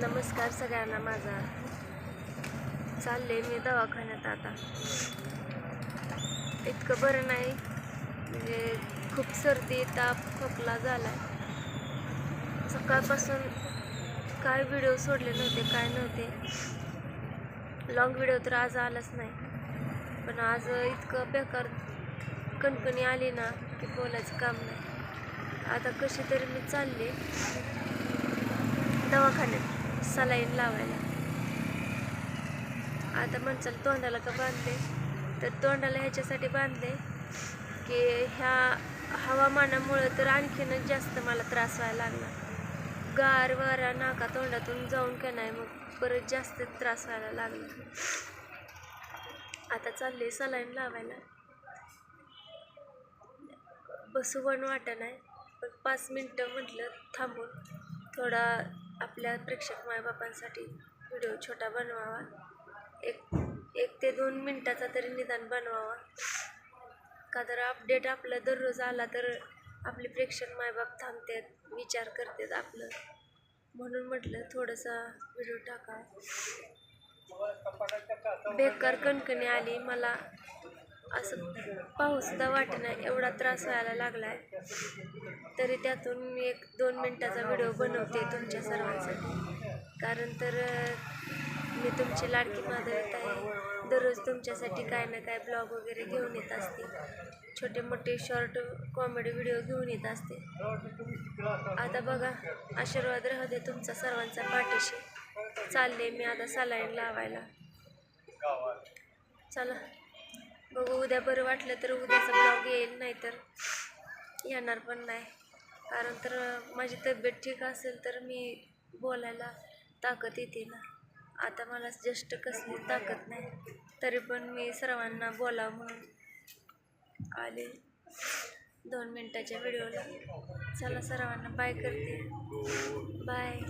नमस्कार सगळ्यांना माझा. चालले मी दवाखान्यात आता. इतकं बरं नाही. म्हणजे खूप सर्दी ताप खोकला झाला सकाळपासून काय व्हिडिओ सोडले नव्हते काय नव्हते. लॉंग व्हिडिओ तर आज आलाच नाही. पण आज इतकं बेकार कणकणी आली ना की बोलायचं काम नाही. आता कशी तरी मी चालले दवाखान्यात. सलाईन लावायला. आता म्हणचाल तोंडाला का बांधले? तर तोंडाला ह्याच्यासाठी बांधले की ह्या हवामानामुळं तर आणखीनच जास्त मला त्रास व्हायला लागला. गार वारा नाका तोंडातून जाऊन का नाही मग परत जास्त त्रास व्हायला लागला. आता चालले सलाईन लावायला. बसू पण वाटत नाही. पण पाच मिनटं म्हटलं थांबून. थोडा आपल्या प्रेक्षक मायबापांसाठी व्हिडिओ छोटा बनवावा. एक एक ते दोन मिनटाचा तरी निदान बनवावा. का तर अपडेट आपलं दररोज आला तर आपले प्रेक्षक मायबाप थांबतात विचार करतात आपलं. म्हणून म्हटलं थोडंसा व्हिडिओ टाका बेकार कणकणी आली मला असं पाऊसुद्धा वाटेना एवढा त्रास व्हायला लागला आहे तरी त्यातून मी एक दोन मिनटाचा व्हिडिओ बनवते तुमच्या सर्वांसाठी. कारण तर मी तुमची लाडकी माधवीत आहे दररोज तुमच्यासाठी काय ना काय ब्लॉग वगैरे घेऊन येत असते. छोटे मोठे शॉर्ट कॉमेडी व्हिडिओ घेऊन येत असते. आता बघा आशीर्वाद राहू दे तुमचा सर्वांचा पाठीशी. चालले मी आता सलाईन लावायला. चला. बघू उद्या बरं वाटलं तर उद्याचा ब्लॉग येईल नाही तर येणार पण नाही. कारण तर माझी तब्येत ठीक असेल तर मी बोलायला ताकद येते ना. आता मला जस्ट कसली ताकद नाही तरी पण मी सर्वांना बोलावं म्हणून आले. दोन मिनटाच्या व्हिडिओला. चला सर्वांना बाय करते. बाय